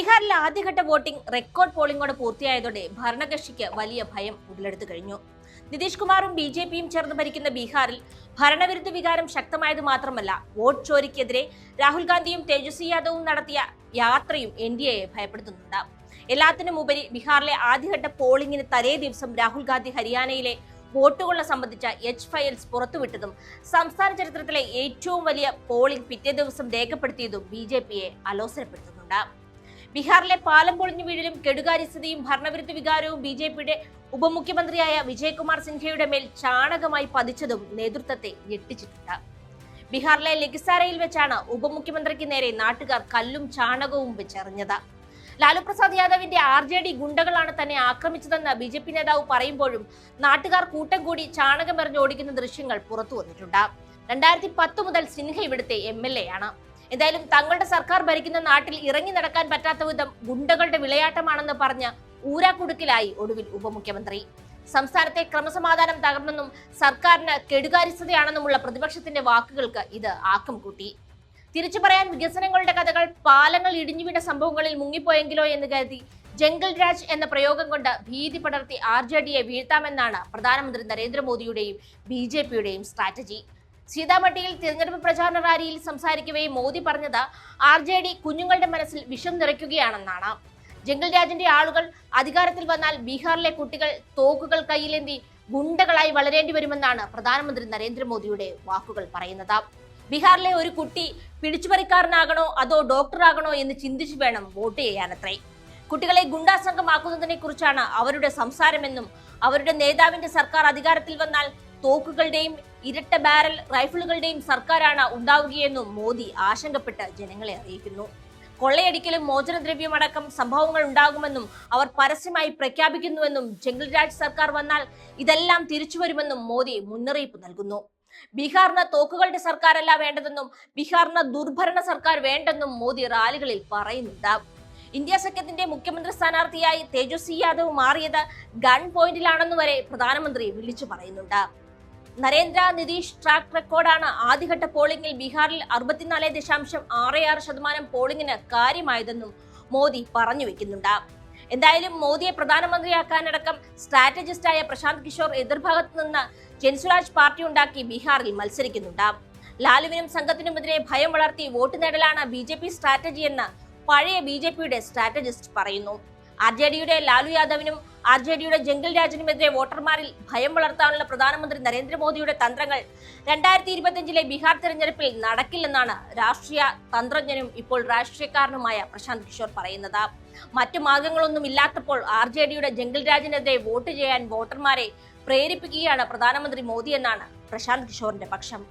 ബീഹാറിലെ ആദ്യഘട്ട voting record പോളിംഗോടെ പൂർത്തിയായതോടെ ഭരണകക്ഷിക്ക് വലിയ ഭയം ഉടലെടുത്തു കഴിഞ്ഞു. നിതീഷ് കുമാറും ബി ജെ പിയും ചേർന്ന് ഭരിക്കുന്ന ബീഹാറിൽ ഭരണവിരുദ്ധ വികാരം ശക്തമായത് മാത്രമല്ല വോട്ട് ചോരിക്കെതിരെ രാഹുൽ ഗാന്ധിയും തേജസ്വി യാദവും നടത്തിയ യാത്രയും എൻ ഡി എയെ ഭയപ്പെടുത്തുന്നുണ്ട്. എല്ലാത്തിനും ഉപരി ബീഹാറിലെ ആദ്യഘട്ട പോളിംഗിന് തലേ ദിവസം രാഹുൽ ഗാന്ധി ഹരിയാനയിലെ വോട്ടുകളെ സംബന്ധിച്ച എച്ച് ഫയൽസ് പുറത്തുവിട്ടതും സംസ്ഥാന ചരിത്രത്തിലെ ഏറ്റവും വലിയ പോളിംഗ് പിറ്റേ ദിവസം രേഖപ്പെടുത്തിയതും ബി ജെ പിയെ അലോസരപ്പെടുത്തുന്നുണ്ട്. ബീഹാറിലെ പാലം പൊളിഞ്ഞു വീഴലും കെടുകാര്യസ്ഥിതിയും ഭരണവിരുദ്ധ വികാരവും ബി ജെ പിയുടെ ഉപമുഖ്യമന്ത്രിയായ വിജയകുമാർ സിൻഹയുടെ മേൽ ചാണകമായി പതിച്ചതും നേതൃത്വത്തെ ഞെട്ടിച്ചിട്ടുണ്ട്. ബീഹാറിലെ ലഗിസാരയിൽ വെച്ചാണ് ഉപമുഖ്യമന്ത്രിക്ക് നേരെ നാട്ടുകാർ കല്ലും ചാണകവും വെച്ചെറിഞ്ഞത്. ലാലു പ്രസാദ് യാദവിന്റെ ആർ ജെ ഡി ഗുണ്ടകളാണ് തന്നെ ആക്രമിച്ചതെന്ന് ബി ജെ പി നേതാവ് പറയുമ്പോഴും നാട്ടുകാർ കൂട്ടം കൂടി ചാണകം എറിഞ്ഞോടിക്കുന്ന ദൃശ്യങ്ങൾ പുറത്തു വന്നിട്ടുണ്ട് രണ്ടായിരത്തി പത്ത് മുതൽ സിൻഹ ഇവിടുത്തെ എം എൽ എ ആണ്. എന്തായാലും തങ്ങളുടെ സർക്കാർ ഭരിക്കുന്ന നാട്ടിൽ ഇറങ്ങി നടക്കാൻ പറ്റാത്ത വിധം ഗുണ്ടകളുടെ വിളയാട്ടമാണെന്ന് പറഞ്ഞ് ഊരാക്കുടുക്കിലായി ഒടുവിൽ ഉപമുഖ്യമന്ത്രി. സംസ്ഥാനത്തെ ക്രമസമാധാനം തകർന്നെന്നും സർക്കാരിന് കെടുകാര്യസ്ഥതയാണെന്നുമുള്ള പ്രതിപക്ഷത്തിന്റെ വാക്കുകൾക്ക് ഇത് ആക്കം കൂട്ടി. തിരിച്ചു പറയാൻ വികസനങ്ങളുടെ കഥകൾ പാലങ്ങൾ ഇടിഞ്ഞു വീണ സംഭവങ്ങളിൽ മുങ്ങിപ്പോയെങ്കിലോ എന്ന് കരുതി ജംഗൽ രാജ് എന്ന പ്രയോഗം കൊണ്ട് ഭീതി പടർത്തി ആർ ജെ ഡിയെ വീഴ്ത്താമെന്നാണ് പ്രധാനമന്ത്രി നരേന്ദ്രമോദിയുടെയും ബി ജെ പിയുടെയും സ്ട്രാറ്റജി. സീതാമട്ടിയിൽ തിരഞ്ഞെടുപ്പ് പ്രചാരണ റാലിയിൽ സംസാരിക്കവേ മോദി പറഞ്ഞത് ആർ ജെ ഡി കുഞ്ഞുങ്ങളുടെ മനസ്സിൽ വിഷം നിറയ്ക്കുകയാണെന്നാണ്. ജംഗൽ രാജിന്റെ ആളുകൾ അധികാരത്തിൽ വന്നാൽ ബീഹാറിലെ കുട്ടികൾ തോക്കുകൾ കയ്യിലേന്തി ഗുണ്ടകളായി വളരേണ്ടി വരുമെന്നാണ് പ്രധാനമന്ത്രി നരേന്ദ്രമോദിയുടെ വാക്കുകൾ പറയുന്നത്. ബീഹാറിലെ ഒരു കുട്ടി പിടിച്ചുപറിക്കാരനാകണോ അതോ ഡോക്ടറാകണോ എന്ന് ചിന്തിച്ചു വേണം വോട്ട് ചെയ്യാനത്രേ. കുട്ടികളെ ഗുണ്ടാസംഘമാക്കുന്നതിനെ കുറിച്ചാണ് അവരുടെ സംസാരമെന്നും അവരുടെ നേതാവിന്റെ സർക്കാർ അധികാരത്തിൽ വന്നാൽ തോക്കുകളുടെയും ഇരട്ട ബാരൽ റൈഫിളുകളുടെയും സർക്കാരാണ് ഉണ്ടാവുകയെന്നും മോദി ആശങ്കപ്പെട്ട് ജനങ്ങളെ അറിയിക്കുന്നു. കൊള്ളയടിക്കലും മോചനദ്രവ്യം അടക്കം സംഭവങ്ങൾ ഉണ്ടാകുമെന്നും അവർ പരസ്യമായി പ്രഖ്യാപിക്കുന്നുവെന്നും ജംഗിൾരാജ് സർക്കാർ വന്നാൽ ഇതെല്ലാം തിരിച്ചുവരുമെന്നും മോദി മുന്നറിയിപ്പ് നൽകുന്നു. ബീഹാറിന് തോക്കുകളുടെ സർക്കാരല്ല വേണ്ടതെന്നും ബീഹാറിന് ദുർഭരണ സർക്കാർ വേണ്ടെന്നും മോദി റാലികളിൽ പറയുന്നുണ്ട്. ഇന്ത്യ സഖ്യത്തിന്റെ മുഖ്യമന്ത്രി സ്ഥാനാർത്ഥിയായി തേജസ്വി യാദവ് മാറിയത് ഗൺ പോയിന്റിലാണെന്ന് വരെ പ്രധാനമന്ത്രി വിളിച്ചു പറയുന്നുണ്ട്. നരേന്ദ്ര നിതീഷ് ട്രാക്ക് റെക്കോർഡാണ് ആദ്യഘട്ട പോളിംഗിൽ ബീഹാറിൽ അറുപത്തിനാല് ദശാംശം ആറ് ആറ് ശതമാനം പോളിംഗിന് കാര്യമായതെന്നും മോദി പറഞ്ഞു വെക്കുന്നുണ്ട്. എന്തായാലും മോദിയെ പ്രധാനമന്ത്രിയാക്കാനടക്കം സ്ട്രാറ്റജിസ്റ്റായ പ്രശാന്ത് കിഷോർ എതിർഭാഗത്ത് നിന്ന് ജൻസുരാജ് പാർട്ടി ഉണ്ടാക്കി ബീഹാറിൽ മത്സരിക്കുന്നുണ്ട്. ലാലുവിനും സംഘത്തിനുമെതിരെ ഭയം വളർത്തി വോട്ട് നേടലാണ് ബി ജെ പി സ്ട്രാറ്റജി എന്ന് പഴയ ബി ജെ പിയുടെ സ്ട്രാറ്റജിസ്റ്റ് പറയുന്നു. ആർ ജെ ഡിയുടെ ലാലു യാദവിനും ആർ ജെ ഡിയുടെ ജംഗിൾ രാജിനുമെതിരെ വോട്ടർമാരിൽ ഭയം വളർത്താനുള്ള പ്രധാനമന്ത്രി നരേന്ദ്രമോദിയുടെ തന്ത്രങ്ങൾ രണ്ടായിരത്തി ഇരുപത്തിയഞ്ചിലെ ബീഹാർ തെരഞ്ഞെടുപ്പിൽ നടക്കില്ലെന്നാണ് രാഷ്ട്രീയ തന്ത്രജ്ഞനും ഇപ്പോൾ രാഷ്ട്രീയക്കാരനുമായ പ്രശാന്ത് കിഷോർ പറയുന്നത്. മറ്റു മാർഗങ്ങളൊന്നും ഇല്ലാത്തപ്പോൾ ആർ ജെ ഡിയുടെ ജംഗിൾ രാജിനെതിരെ വോട്ട് ചെയ്യാൻ വോട്ടർമാരെ പ്രേരിപ്പിക്കുകയാണ് പ്രധാനമന്ത്രി മോദി എന്നാണ് പ്രശാന്ത് കിഷോറിന്റെ പക്ഷം.